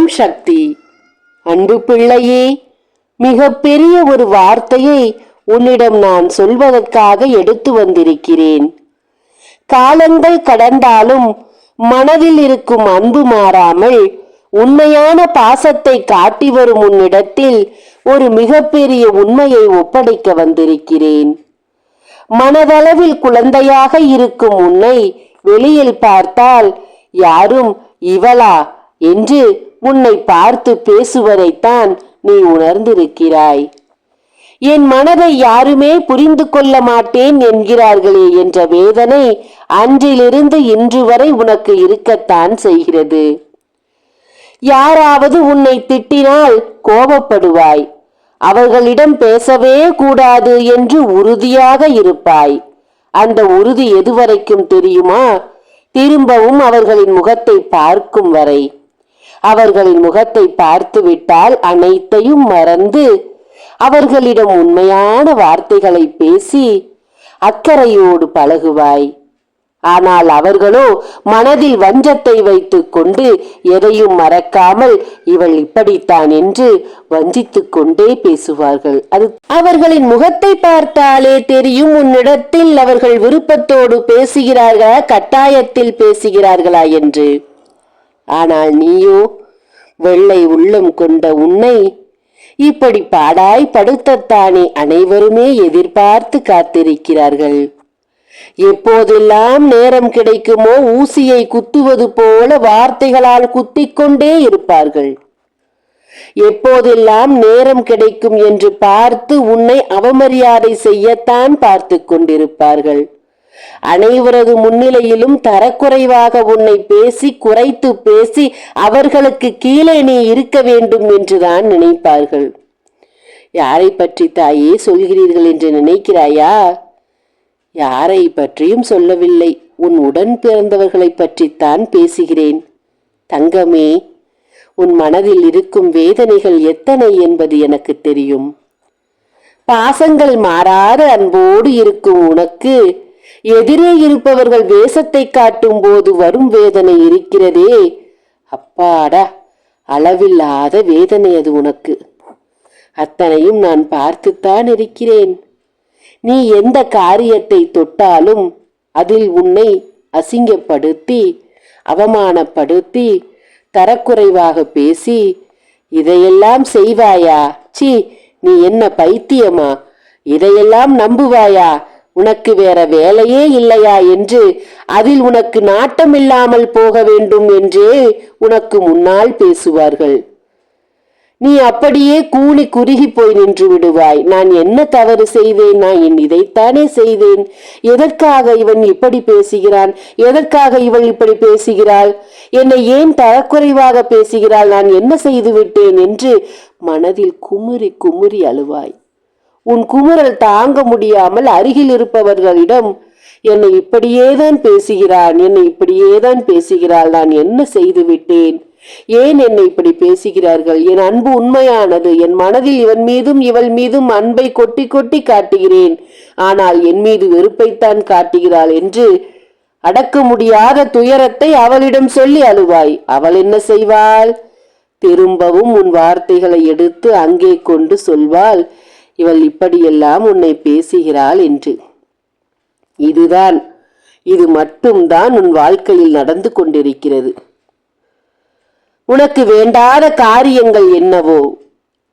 ஓம் சக்தி. அன்பு பிள்ளையே மிக பெரிய ஒரு வார்த்தையை உன்னிடம் நான் சொல்வதற்காக எடுத்து வந்திருக்கிறேன். காலங்கள் கடந்தாலும் மனதில் இருக்கும் அன்பு மாறாமல் உண்மையான பாசத்தை காட்டி வரும் உன்னிடத்தில் ஒரு மிகப்பெரிய உண்மையை ஒப்படைக்க வந்திருக்கிறேன். மனதளவில் குழந்தையாக இருக்கும் உன்னை வெளியில் பார்த்தால் யாரும் இவளா என்று உன்னை பார்த்து பேசுவதைத்தான் நீ உணர்ந்திருக்கிறாய். என் மனதை யாருமே புரிந்து கொள்ள மாட்டேன் என்கிறார்களே என்ற வேதனை அன்றிலிருந்து இன்று வரை உனக்கு இருக்கத்தான் செய்கிறது. யாராவது உன்னை திட்டினால் கோபப்படுவாய். அவர்களிடம் பேசவே கூடாது என்று உறுதியாக இருப்பாய். அந்த உறுதி எதுவரைக்கும் தெரியுமா? திரும்பவும் அவர்களின் முகத்தை பார்க்கும் வரை. அவர்களின் முகத்தை பார்த்து விட்டால் அனைத்தையும் மறந்து அவர்களிடம் உண்மையான வார்த்தைகளை பேசி அக்கறையோடு பழகுவாய். ஆனால் அவர்களோ மனதில் வஞ்சத்தை வைத்துக் கொண்டு எதையும் மறக்காமல் இவள் இப்படித்தான் என்று வஞ்சித்துக் கொண்டே பேசுவார்கள். அது அவர்களின் முகத்தை பார்த்தாலே தெரியும் உன்னிடத்தில் அவர்கள் விருப்பத்தோடு பேசுகிறார்களா கட்டாயத்தில் பேசுகிறார்களா என்று. ஆனால் நீயோ வெள்ளை உள்ளம் கொண்ட உன்னை இப்படி பாடாய் படுத்தத்தானே அனைவருமே எதிர்பார்த்து காத்திருக்கிறார்கள். எப்போதெல்லாம் நேரம் கிடைக்குமோ ஊசியை குத்துவது போல வார்த்தைகளால் குத்திக் கொண்டே இருப்பார்கள். எப்போதெல்லாம் நேரம் கிடைக்கும் என்று பார்த்து உன்னை அவமரியாதை செய்யத்தான் பார்த்து கொண்டிருப்பார்கள். அனைவரது முன்னிலையிலும் தரக்குறைவாக உன்னை பேசி குறைத்து பேசி அவர்களுக்கு கீழே நீ இருக்க வேண்டும் என்றுதான் நினைப்பார்கள். யாரை பற்றி தாயே சொல்கிறீர்கள் என்று நினைக்கிறாயா? யாரை பற்றியும் சொல்லவில்லை. உன் உடன் பிறந்தவர்களை பற்றித்தான் பேசுகிறேன். தங்கமே உன் மனதில் இருக்கும் வேதனைகள் எத்தனை என்பது எனக்கு தெரியும். பாசங்கள் மாறாத அன்போடு இருக்கும் உனக்கு எதிரே இருப்பவர்கள் வேஷத்தை காட்டும் போது வரும் வேதனை இருக்கிறதே. அப்பாடா அளவில்லாத வேதனை அது உனக்கு. அத்தனையும் நான் பார்த்துத்தான் இருக்கிறேன். நீ எந்த காரியத்தை தொட்டாலும் அதில் உன்னை அசிங்கப்படுத்தி அவமானப்படுத்தி தரக்குறைவாக பேசி இதையெல்லாம் செய்வாயா? சி நீ என்ன பைத்தியமா? இதையெல்லாம் நம்புவாயா? உனக்கு வேற வேலையே இல்லையா என்று அதில் உனக்கு நாட்டமில்லாமல் போக வேண்டும் என்றே உனக்கு முன்னால் பேசுவார்கள். நீ அப்படியே கூலி குறுகி போய் நின்று விடுவாய். நான் என்ன தவறு செய்தேன் நான் என் இதைத்தானே செய்தேன் எதற்காக இவன் இப்படி பேசுகிறான்? எதற்காக இவள் இப்படி பேசுகிறாள்? என்னை ஏன் தரக்குறைவாக பேசுகிறாள்? நான் என்ன செய்து விட்டேன் என்று மனதில் குமுறி குமுறி அழுவாய். உன் குமுறல் தாங்க முடியாமல் அருகில் இருப்பவர்களிடம் என்னை இப்படியேதான் பேசுகிறான் என்னை இப்படியேதான் பேசுகிறாள் நான் என்ன செய்து விட்டேன்? ஏன் என்னை இப்படி பேசுகிறார்கள்? என் அன்பு உண்மையானது என் மனதில் இவன் மீதும் இவள் மீதும் அன்பை கொட்டி கொட்டி காட்டுகிறேன். ஆனால் என் மீது வெறுப்பைத்தான் காட்டுகிறாள் என்று அடக்க முடியாத துயரத்தை அவளிடம் சொல்லி அழுவாய். அவள் என்ன செய்வாள்? திரும்பவும் உன் வார்த்தைகளை எடுத்து அங்கே கொண்டு சொல்வாள். இவள் இப்படியெல்லாம் உன்னை பேசுகிறாள் என்று. இதுதான் இது மட்டும்தான் உன் வாழ்க்கையில் நடந்து கொண்டிருக்கிறது. உனக்கு வேண்டாத காரியங்கள் என்னவோ?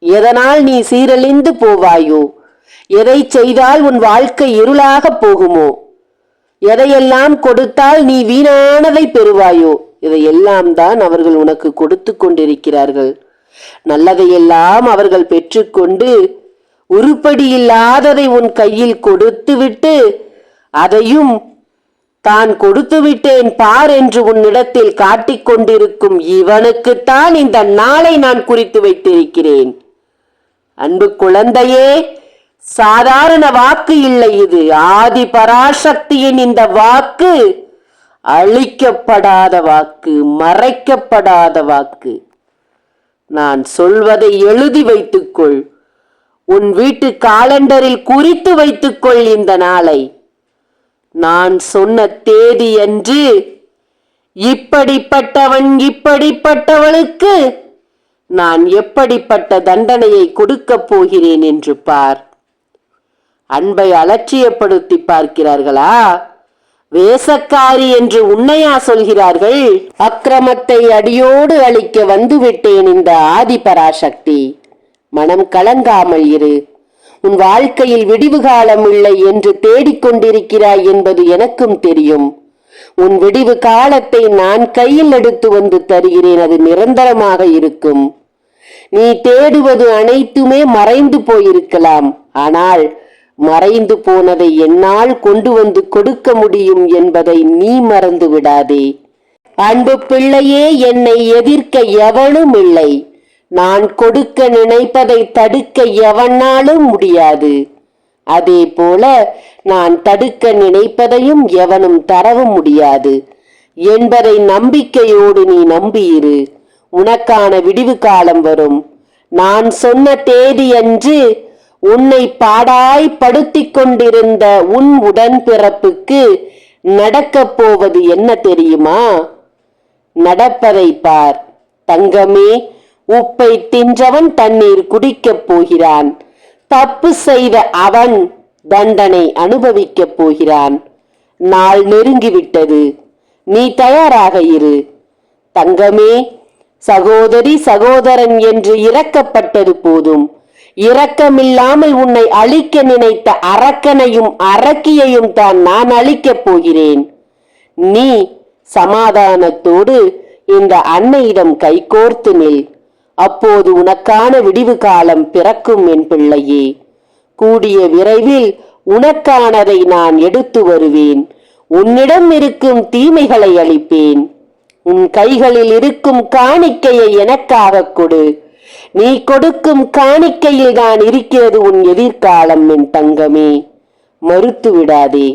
எதனால் நீ சீரழிந்து போவாயோ? எதை செய்தால் உன் வாழ்க்கை இருளாக போகுமோ? எதையெல்லாம் கொடுத்தால் நீ வீணானதை பெறுவாயோ? இதையெல்லாம் தான் அவர்கள் உனக்கு கொடுத்து கொண்டிருக்கிறார்கள். நல்லதையெல்லாம் அவர்கள் பெற்றுக்கொண்டு உருப்படி இல்லாததை உன் கையில் கொடுத்துவிட்டு அதையும் தான் கொடுத்து விட்டேன் பார் என்று உன்னிடத்தில் காட்டிக் கொண்டிருக்கும் இவனுக்குத்தான் இந்த நாளை நான் குறித்து வைத்திருக்கிறேன். அன்பு குழந்தையே சாதாரண வாக்கு இல்லை இது. ஆதி பராசக்தியின் இந்த வாக்கு அழிக்கப்படாத வாக்கு மறைக்கப்படாத வாக்கு. நான் சொல்வதை எழுதி வைத்துக்கொள். உன் வீட்டு காலண்டரில் குறித்து வைத்துக்கொள் இந்த நாளை. நான் சொன்ன தேதி என்று இப்படிப்பட்டவன் இப்படிப்பட்டவளுக்கு நான் எப்படிப்பட்ட தண்டனையை கொடுக்கப் போகிறேன் என்று பார். அன்பை அலட்சியப்படுத்தி பார்க்கிறார்களா? வேசக்காரி என்று உன்னையா சொல்கிறார்கள்? அக்கிரமத்தை அடியோடு அழிக்க வந்துவிட்டேன் இந்த ஆதிபராசக்தி. மனம் கலங்காமல் இரு. உன் வாழ்க்கையில் விடிவு காலம் இல்லை என்று தேடிக்கொண்டிருக்கிறாய் என்பது எனக்கும் தெரியும். உன் விடிவு காலத்தை நான் கையில் எடுத்து வந்து தருகிறேன் அது நிரந்தரமாக இருக்கும். நீ தேடுவது அனைத்துமே மறைந்து போயிருக்கலாம். ஆனால் மறைந்து போனதை என்னால் கொண்டு வந்து கொடுக்க முடியும் என்பதை நீ மறந்து விடாதே அன்பு பிள்ளையே என்னை எதிர்க்க எவனும் இல்லை. நான் கொடுக்க நினைப்பதை தடுக்க எவனாலும் முடியாது. அதே போல நான் தடுக்க நினைப்பதையும் எவனும் தரவும் முடியாது. என்பதை நம்பிக்கையோடு நீ நம்பியிரு. உனக்கான விடிவு காலம் வரும். நான் சொன்ன தேதியன்று உன்னை பாடாய் படுத்தி கொண்டிருந்த உன் உடன்பிறப்புக்கு நடக்கப் போவது என்ன தெரியுமா? நடப்பதை பார். தங்கமே உப்பை தின்றவன் தண்ணீர் குடிக்கப் போகிறான். தப்பு செய்த அவன் தண்டனை அனுபவிக்கப் போகிறான். நாள் நெருங்கிவிட்டது. நீ தயாராக இரு. தங்கமே சகோதரி சகோதரன் என்று இறக்கப்பட்டது போதும். இரக்கமில்லாமல் உன்னை அழிக்க நினைத்த அரக்கனையும் அரக்கியையும் தான் நான் அழிக்கப் போகிறேன். நீ சமாதானத்தோடு இந்த அன்னையிடம் கைகோர்த்து நில். அப்போது உனக்கான விடிவு காலம் பிறக்கும் என் பிள்ளையே. கூடிய விரைவில் உனக்கானதை நான் எடுத்து வருவேன். உன்னிடம் இருக்கும் தீமைகளை அளிப்பேன் உன் கைகளில் இருக்கும் காணிக்கையை எனக்காக கொடு. நீ கொடுக்கும் காணிக்கையில் தான் இருக்கிறது உன் எதிர்காலம் என் தங்கமே. மறுத்து விடாதே.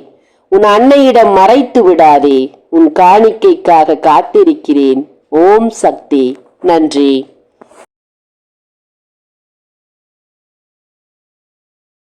உன் அன்னையிடம் மறைத்து விடாதே. உன் காணிக்கைக்காக காத்திருக்கிறேன். ஓம் சக்தி. நன்றி.